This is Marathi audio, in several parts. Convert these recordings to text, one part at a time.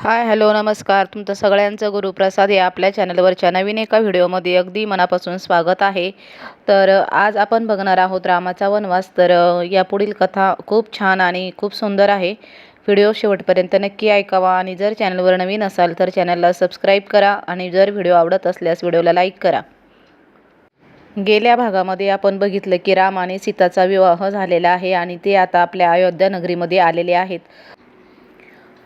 हाय हॅलो नमस्कार. तुमचं सगळ्यांचं गुरुप्रसाद या आपल्या चॅनलवरच्या नवीन एका व्हिडिओमध्ये अगदी मनापासून स्वागत आहे. तर आज आपण बघणार आहोत रामाचा वनवास. तर यापुढील कथा खूप छान आणि खूप सुंदर आहे. व्हिडिओ शेवटपर्यंत नक्की ऐकावा आणि जर चॅनलवर नवीन असाल तर चॅनलला सबस्क्राईब करा आणि जर व्हिडिओ आवडत असल्यास व्हिडिओला लाईक करा. गेल्या भागामध्ये आपण बघितलं की राम आणि सीताचा विवाह झालेला आहे आणि ते आता आपल्या अयोध्या नगरीमध्ये आलेले आहेत.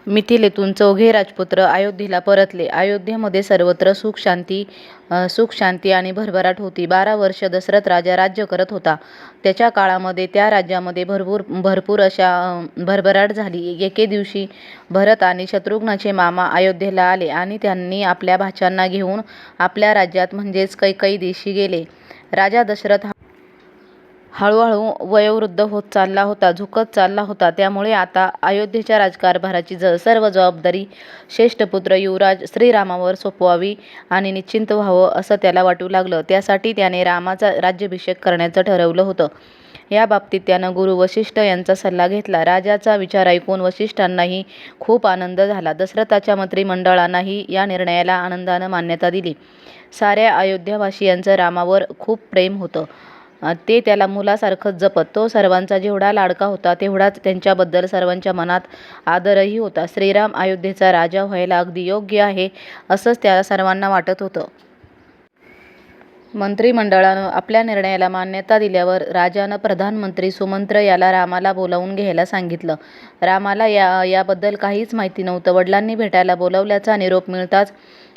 मिथिलेतून चौघे राजपुत्र अयोध्येला परतले. अयोध्येमध्ये सर्वत्र सुख शांती सुख शांती आणि भरभराट होती. बारा वर्ष दशरथ राजा राज्य करत होता. त्याच्या काळामध्ये त्या राज्यामध्ये भरपूर भरपूर अशा भरभराट झाली. एके दिवशी भरत आणि शत्रुघ्नाचे मामा अयोध्येला आले आणि त्यांनी आपल्या भाच्यांना घेऊन आपल्या राज्यात म्हणजेच कैकई देशी गेले. राजा दशरथ हळूहळू वयोवृद्ध होत चालला होता झुकत चालला होता. त्यामुळे आता अयोध्येच्या राजकारभाराची ज सर्व जबाबदारी श्रेष्ठ पुत्र युवराज श्रीरामावर सोपवावी आणि निश्चिंत व्हावं असं त्याला वाटू लागलं. त्यासाठी त्याने रामाचा राज्याभिषेक करण्याचं ठरवलं होतं. या बाबतीत त्यानं गुरु वशिष्ठ यांचा सल्ला घेतला. राजाचा विचार ऐकून वशिष्ठांनाही खूप आनंद झाला. दशरथाच्या मंत्रिमंडळांनाही या निर्णयाला आनंदानं मान्यता दिली. साऱ्या अयोध्यावासियांचं रामावर खूप प्रेम होतं. ते त्याला मुलासारखंच जपत. तो सर्वांचा जेवढा लाडका होता तेवढाच त्यांच्याबद्दल सर्वांच्या मनात आदरही होता. श्रीराम अयोध्येचा राजा व्हायला अगदी योग्य आहे असंच त्याला सर्वांना वाटत होतं. मंत्रिमंडळानं आपल्या निर्णयाला मान्यता दिल्यावर राजानं प्रधानमंत्री सुमंत्र याला रामाला बोलावून घ्यायला सांगितलं. रामाला या याबद्दल काहीच माहिती नव्हतं. वडिलांनी भेटायला बोलावल्याचा निरोप मिळताच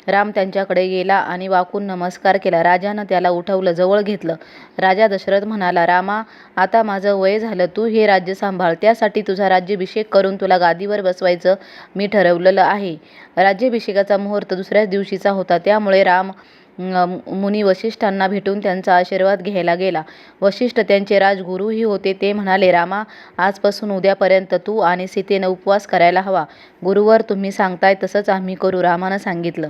राम त्यांच्याकडे गेला आणि वाकून नमस्कार केला. राजानं त्याला उठवलं जवळ घेतलं. राजा दशरथ म्हणाला रामा आता माझं वय झालं तू हे राज्य सांभाळ. त्यासाठी तुझा राज्याभिषेक करून तुला गादीवर बसवायचं मी ठरवलेलं आहे. राज्याभिषेकाचा मुहूर्त दुसऱ्याच दिवशीचा होता. त्यामुळे राम मुनी वशिष्ठांना भेटून त्यांचा आशीर्वाद घ्यायला गेला. वशिष्ठ त्यांचे राजगुरूही होते. ते म्हणाले रामा आजपासून उद्यापर्यंत तू आणि सीतेनं उपवास करायला हवा. गुरुवर तुम्ही सांगताय तसंच आम्ही करू रामानं सांगितलं.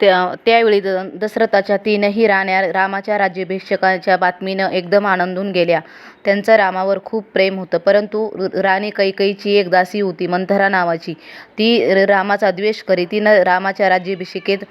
त्या त्यावेळी द दशरथाच्या तीनही राण्या रामाच्या राज्याभिषेकाच्या बातमीनं एकदम आनंदून गेल्या. त्यांचं रामावर खूप प्रेम होतं. परंतु राणी कैकईची एक दासी होती मंथरा नावाची. ती रामाचा द्वेष करी तिनं रामाच्या राज्याभिषेकेत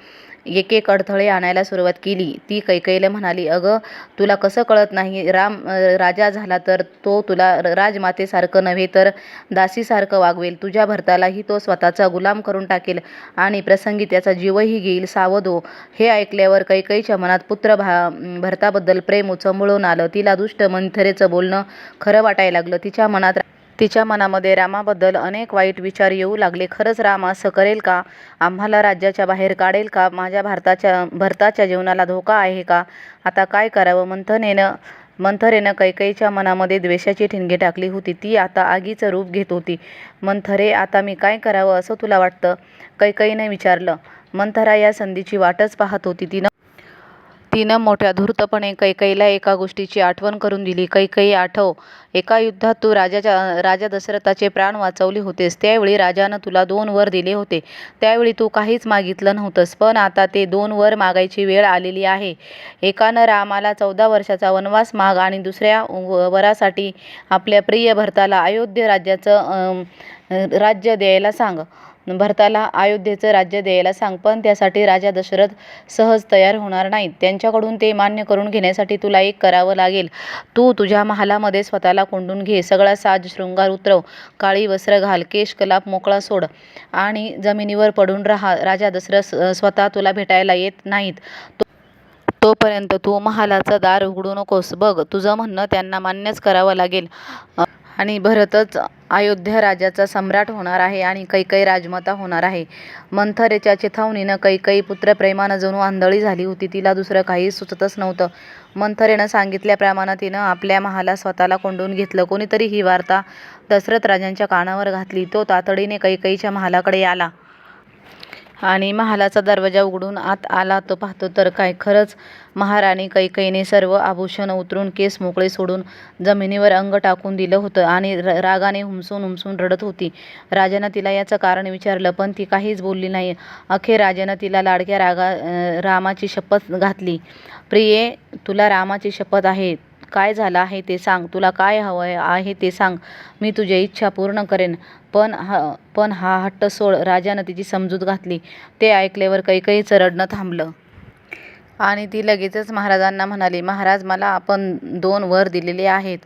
एक एक अडथळे आणायला सुरुवात केली. ती कैकेयीला म्हणाली अगं तुला कसं कळत नाही? राम राजा झाला तर तो तुला राजमातेसारखं नव्हे तर दासीसारखं वागवेल. तुझ्या भरतालाही तो स्वतःचा गुलाम करून टाकेल आणि प्रसंगी त्याचा जीवही घेईल. सावध हो. हे ऐकल्यावर कैकेयीच्या मनात पुत्र भा भरताबद्दल प्रेम उचंबळून आलं. तिला दुष्ट मंथरेचं बोलणं खरं वाटायला लागलं. तिच्या मनात तिच्या मनामध्ये रामाबद्दल अनेक वाईट विचार येऊ लागले. खरंच राम असं करेल का? आम्हाला राज्याच्या बाहेर काढेल का? माझ्या भारताच्या भरताच्या जीवनाला धोका आहे का? आता काय करावं? मंथनेनं मंथरेनं कैकेयीच्या मनामध्ये द्वेषाची ठिणगी टाकली होती. ती आता आगीचं रूप घेत होती. मंथरे आता मी काय करावं असं तुला वाटतं? कैकेयीने विचारलं. मंथरा या संधीची वाटच पाहत होती. तिनं तिनं मोठ्या धूर्तपणे कैकेयीला एका गोष्टीची आठवण करून दिली. कैकेयी आठव एका युद्धात तू राजाच्या राजा दशरथाचे प्राण वाचवले होतेस. त्यावेळी राजानं तुला दोन वर दिले होते. त्यावेळी तू काहीच मागितलं नव्हतंस पण आता ते दोन वर मागायची वेळ आलेली आहे. एकानं रामाला चौदा वर्षाचा वनवास माग आणि दुसऱ्या व- वरासाठी आपल्या प्रिय भरताला अयोध्य राज्याचं राज्य द्यायला सांग. भरताला अयोध्येचं राज्य द्यायला सांग पण त्यासाठी राजा दशरथ सहज तयार होणार नाहीत. त्यांच्याकडून ते मान्य करून घेण्यासाठी तुला एक करावं लागेल. तू तुझ्या महालामध्ये स्वतःला कोंडून घे. सगळा साज शृंगार उतरव. काळी वस्त्र घाल. केश कलाप मोकळा सोड. आणि जमिनीवर पडून राहा. राजा दशरथ स्वतः तुला भेटायला येत नाहीत. तो- तोपर्यंत तू महालाचं दार उघडू नकोस. बघ तुझं म्हणणं त्यांना मान्यच करावं लागेल. आणि भरतच अयोध्या राजाचा सम्राट होणार आहे आणि कैकई राजमाता होणार आहे. मंथरेच्या चिथावणीनं कैकई पुत्रप्रेमानं जणू आंधळी झाली होती. तिला दुसरं काही सुचतच नव्हतं. मंथरेनं सांगितल्याप्रमाणे तिनं आपल्या महाला स्वतःला कोंडून घेतलं. कोणीतरी ही वार्ता दशरथ राजांच्या कानावर घातली. तो तातडीने कैकईच्या महालाकडे आला. आणि महालाचा दरवाजा उघडून आत आला तो पाहतो तर काय खरंच महाराणी कैकईने सर्व आभूषण उतरून केस मोकळे सोडून जमिनीवर अंग टाकून दिलं होतं आणि र- रागाने हुमसून हुमसून रडत होती. राजानं तिला याचं कारण विचारलं पण ती काहीच बोलली नाही. अखेर राजानं तिला लाडक्या रागा रामाची शपथ घातली. प्रिये तुला रामाची शपथ आहे. काय झालं आहे ते सांग. तुला काय हवं आहे ते सांग. मी तुझी इच्छा पूर्ण करेन. पण हा पण हा हट्ट सोड. राजानं तिची समजूत घातली. ते ऐकल्यावर कैकईचं रडणं थांबलं. आणि ती लगेचच महाराजांना म्हणाली महाराज मला आपण दोन वर दिलेले आहेत.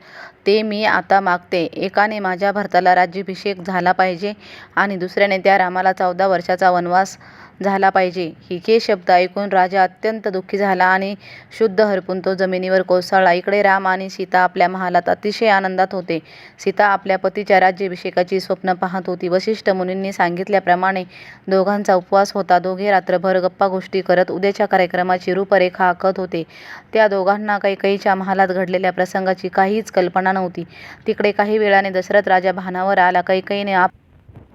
ते मी आता मागते. एकाने माझ्या भरताला राज्याभिषेक झाला पाहिजे आणि दुसऱ्याने त्या रामाला चौदा वर्षाचा वनवास झाला पाहिजे. हे शब्द ऐकून राजा अत्यंत दुःखी झाला आणि शुद्ध हरपून तो जमिनीवर कोसळला. इकडे राम आणि सीता आपल्या महालात अतिशय आनंदात होते. सीता आपल्या पतीच्या राज्याभिषेकाची स्वप्न पाहत होती. वशिष्ठ मुनींनी सांगितल्याप्रमाणे दोघांचा उपवास होता. दोघे रात्रभर गप्पा गोष्टी करत उद्याच्या कार्यक्रमाची रूपरेखा आखत होते. त्या दोघांना कैकईच्या महालात घडलेल्या प्रसंगाची काहीच कल्पना नव्हती नव्हती तिकडे काही वेळाने दशरथ राजा भानावर आला कैकईने आप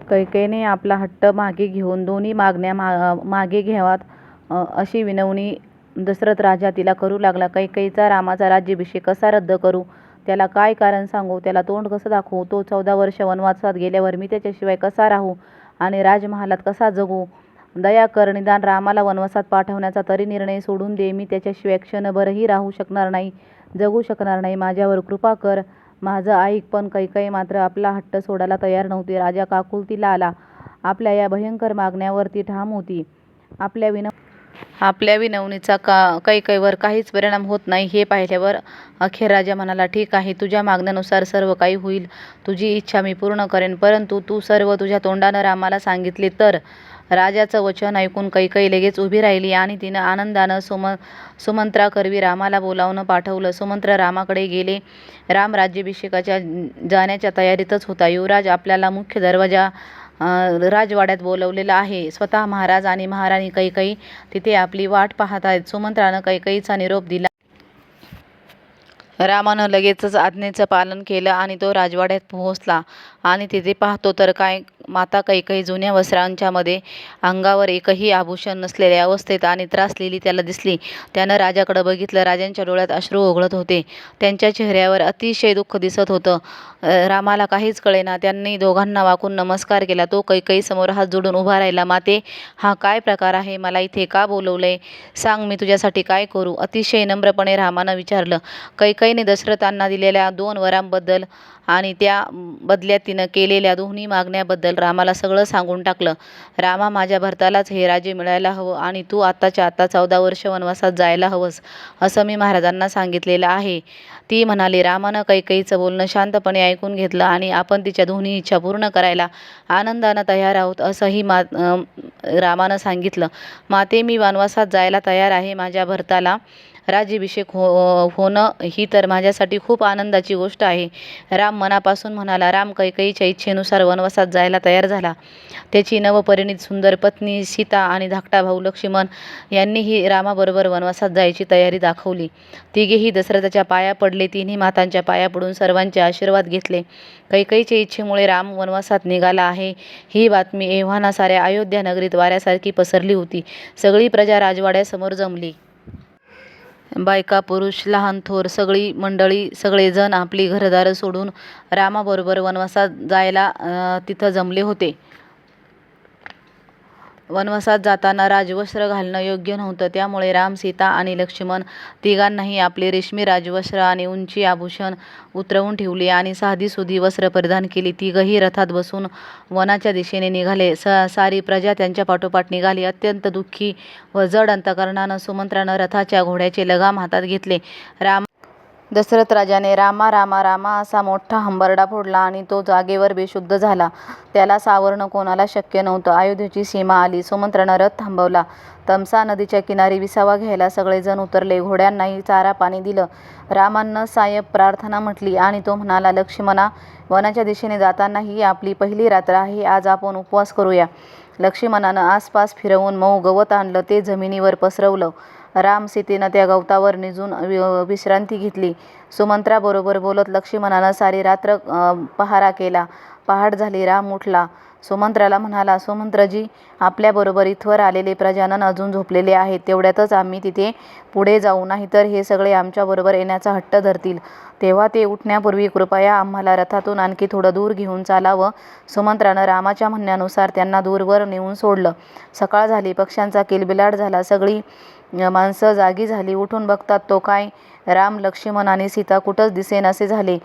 कैकेयीने आपला हट्ट मागे घेऊन दोन्ही मागण्या मा मागे घ्याव्यात अशी विनवणी दशरथ राजा तिला करू लागला. कैकेयीचा रामाचा राज्याभिषेक कसा रद्द करू? त्याला काय कारण सांगू? त्याला तोंड कसं दाखवू? तो चौदा वर्ष वनवासात गेल्यावर मी त्याच्याशिवाय कसा राहू आणि राजमहालात कसा जगू? दया कर, निदान रामाला वनवासात पाठवण्याचा तरी निर्णय सोडून दे. मी त्याच्याशिवाय क्षणभरही राहू शकणार नाही, जगू शकणार नाही. माझ्यावर कृपा कर. माझं ऐक. पण कैकई मात्र आपला हट्ट सोडायला तयार नव्हती. राजा काकुळतीला आला. आपल्या या भयंकर मागण्यावर ती ठाम होती. आपल्या विनं आपल्या विनवणीचा का कैकईवर काहीच परिणाम होत नाही हे पाहिल्यावर अखेर राजा म्हणाला ठीक आहे, तुझ्या मागण्यानुसार सर्व काही होईल. तुझी इच्छा मी पूर्ण करेन. परंतु तू सर्व तुझ्या तोंडानं रामाला सांगितले तर? राजाचं वचन ऐकून कैकेयी लगेच उभी राहिली आणि तिनं आनंदानं सुम सुमंत्राकरवी रामाला बोलावून पाठवलं. सुमंत्र रामाकडे गेले. राम राज्याभिषेकाच्या जाण्याच्या तयारीतच होता. युवराज आपल्याला मुख्य दरवाजा राजवाड्यात बोलावलेलं आहे. स्वतः महाराज आणि महाराणी कैकेयी तिथे आपली वाट पाहत आहेत. सुमंत्रानं काहीचा निरोप दिला. रामानं लगेचच आज्ञेचं पालन केलं आणि तो राजवाड्यात पोहोचला आणि तिथे पाहतो तर काय माता कैकेयी जुन्या वस्त्रांच्यामध्ये अंगावर एकही आभूषण नसलेल्या अवस्थेत आणि त्रासलेली त्याला दिसली. त्यानं राजाकडं बघितलं. राजांच्या डोळ्यात अश्रू ओघळत होते. त्यांच्या चेहऱ्यावर अतिशय दुःख दिसत होतं. रामाला काहीच कळेना. त्यांनी दोघांना वाकून नमस्कार केला. तो कैकेयीसमोर हात जोडून उभा राहिला. माते, हा काय प्रकार आहे? मला इथे का बोलवलंय सांग, मी तुझ्यासाठी काय करू? अतिशय नम्रपणे रामानं विचारलं. कैकेयीने दशरथांना दिलेल्या दोन वरांबद्दल आणि त्या बदल्यात तिनं केलेल्या दोन्ही मागण्याबद्दल रामाला सगळं सांगून टाकलं. रामा, माझ्या भरतालाच हे राज्य मिळायला हवं आणि तू आत्ताच्या आत्ता चौदा वर्ष वनवासात जायला हवंस, असं मी महाराजांना सांगितलेलं आहे. ती म्हणाली. रामानं कैकेयीचं बोलणं शांतपणे ऐकून घेतलं आणि आपण तिच्या दोन्ही इच्छा पूर्ण करायला आनंदानं तयार आहोत, असंही मा रामानं सांगितलं. माते, मी वनवासात जायला तयार आहे. माझ्या भरताला राज्याभिषेक हो होणं ही तर माझ्यासाठी खूप आनंदाची गोष्ट आहे. राम मनापासून म्हणाला. राम कैकेयीच्या इच्छेनुसार वनवासात जायला तयार झाला. त्याची नवपरिणीत सुंदर पत्नी सीता आणि धाकटा भाऊ लक्ष्मण यांनीही रामाबरोबर वनवासात जायची तयारी दाखवली. तिघेही दशरथाच्या पाया पडले. तिन्ही मातांच्या पाया पडून सर्वांचे आशीर्वाद घेतले. कैकेयीच्या इच्छेमुळे राम वनवासात निघाला आहे ही बातमी एव्हाना साऱ्या अयोध्या नगरीत वाऱ्यासारखी पसरली होती. सगळी प्रजा राजवाड्यासमोर जमली. बायका, पुरुष, लहान थोर सगळी मंडळी सगळेजण आपली घरदारं सोडून रामाबरोबर वनवासात जायला तिथं जमले होते. वनवासात जाताना राजवस्त्र घालणं योग्य नव्हतं. त्यामुळे राम, सीता आणि लक्ष्मण तिघांनाही आपले रेशमी राजवस्त्र आणि उंची आभूषण उतरवून ठेवली आणि साधीसुधी वस्त्र परिधान केली. तिघंही रथात बसून वनाच्या दिशेने निघाले. स सारी प्रजा त्यांच्या पाठोपाठ निघाली. अत्यंत दुःखी व जड अंतकरणानं सुमंत्रानं रथाच्या घोड्याचे लगाम हातात घेतले. राम दशरथ राजाने रामा रामा रामा असा मोठा हंबरडा फोडला आणि तो जागेवर बेशुद्ध झाला. त्याला सावरणं कोणाला शक्य नव्हतं. अयोध्येची सीमा आली. सुमंत्रानं रथ थांबवला. तमसा नदीच्या किनारी विसावा घ्यायला सगळेजण उतरले. घोड्यांनाही चारा पाणी दिलं. रामानं सायब प्रार्थना म्हटली आणि तो म्हणाला, लक्ष्मणा, वनाच्या दिशेने जाताना ही आपली पहिली रात्र आहे. आज आपण उपवास करूया. लक्ष्मणानं आसपास फिरवून मऊ गवत आणलं. ते जमिनीवर पसरवलं. राम, सीतेनं त्या गवतावर निजून विश्रांती घेतली. सुमंत्राबरोबर बोलत लक्ष्मणानं सारी रात्र पहारा केला. पहाट झाली राम उठला. सुमंत्राला म्हणाला सुमंत्रजी आपल्याबरोबर इथवर आलेले प्रजानन अजून झोपलेले आहेत. तेवढ्यातच आम्ही तिथे पुढे जाऊ. नाहीतर हे सगळे आमच्याबरोबर येण्याचा हट्ट धरतील. तेव्हा ते उठण्यापूर्वी कृपया आम्हाला रथातून आणखी थोडं दूर घेऊन चालावं. सुमंत्रानं रामाच्या म्हणण्यानुसार त्यांना दूरवर नेऊन सोडलं. सकाळ झाली. पक्ष्यांचा किलबिलाट झाला. सगळी माणसं जागी झाली. उठून बघतात तो काय? राम लक्ष्मण आणि सीता कुठंच दिसेनासे झाले.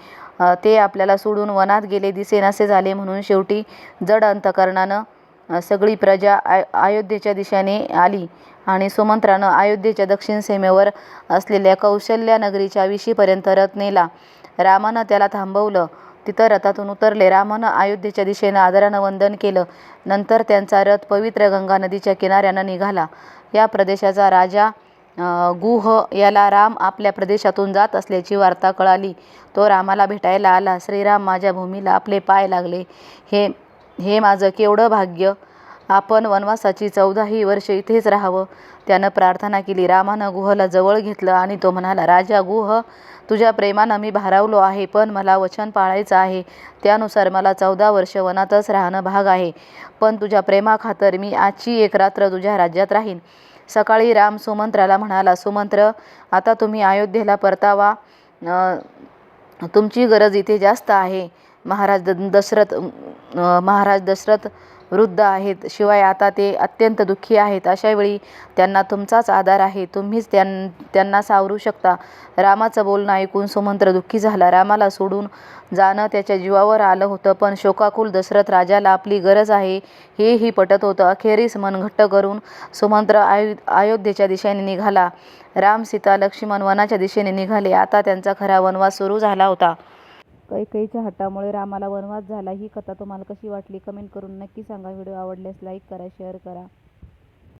ते आपल्याला सोडून वनात गेले दिसेनासे झाले म्हणून शेवटी जड अंतकरणानं सगळी प्रजा आय अयोध्येच्या दिशेने आली आणि सुमंत्रानं अयोध्येच्या दक्षिण सीमेवर असलेल्या कौशल्या नगरीच्या विशीपर्यंत रथ नेला रामानं त्याला थांबवलं. तिथं रथातून उतरले. रामानं अयोध्येच्या दिशेनं आदरानं वंदन केलं. नंतर त्यांचा रथ पवित्र गंगा नदीच्या किनाऱ्यानं निघाला. या प्रदेशाचा राजा गुह याला राम आपल्या प्रदेशातून जात असल्याची वार्ता कळाली. तो रामाला भेटायला आला. श्रीराम माझ्या भूमीला आपले पाय लागले. हे हे माझं केवढं भाग्य. आपण वनवासाची चौदाही वर्ष इथेच राहावं. त्यानं प्रार्थना केली. रामानं गुहला जवळ घेतलं आणि तो म्हणाला राजा गुह तुझ्या प्रेमानं मी भारावलो आहे पण मला वचन पाळायचं आहे. त्यानुसार मला चौदा वर्ष वनातच राहणं भाग आहे. पण तुझ्या प्रेमाखातर मी आजची एक रात्र तुझ्या राज्यात राहीन. सकाळी राम सुमंत्राला म्हणाला सुमंत्र आता तुम्ही अयोध्येला परतावा. तुमची गरज इथे जास्त आहे. महाराज द दशरथ महाराज दशरथ वृद्ध आहेत. शिवाय आता ते अत्यंत दुःखी आहेत. अशावेळी त्यांना तुमचाच आधार आहे. तुम्हीच त्यां त्यांना सावरू शकता. रामाचं बोलणं ऐकून सुमंत्र दुःखी झाला. रामाला सोडून जाणं त्याच्या जीवावर आलं होतं पण शोकाकुल दशरथ राजाला आपली गरज आहे. हेही पटत होतं. अखेरीस मन घट्ट करून सुमंत्र आयु अयोध्येच्या दिशेने निघाला. राम सीता लक्ष्मण वनाच्या दिशेने निघाले. आता त्यांचा खरा वनवास सुरू झाला होता. कैकेयीच्या हट्टामुळे रामाला वनवास झाला. ही कथा तुम्हाला कशी वाटली? कमेंट करून नक्की सांगा. व्हिडिओ आवडल्यास लाईक करा शेअर करा.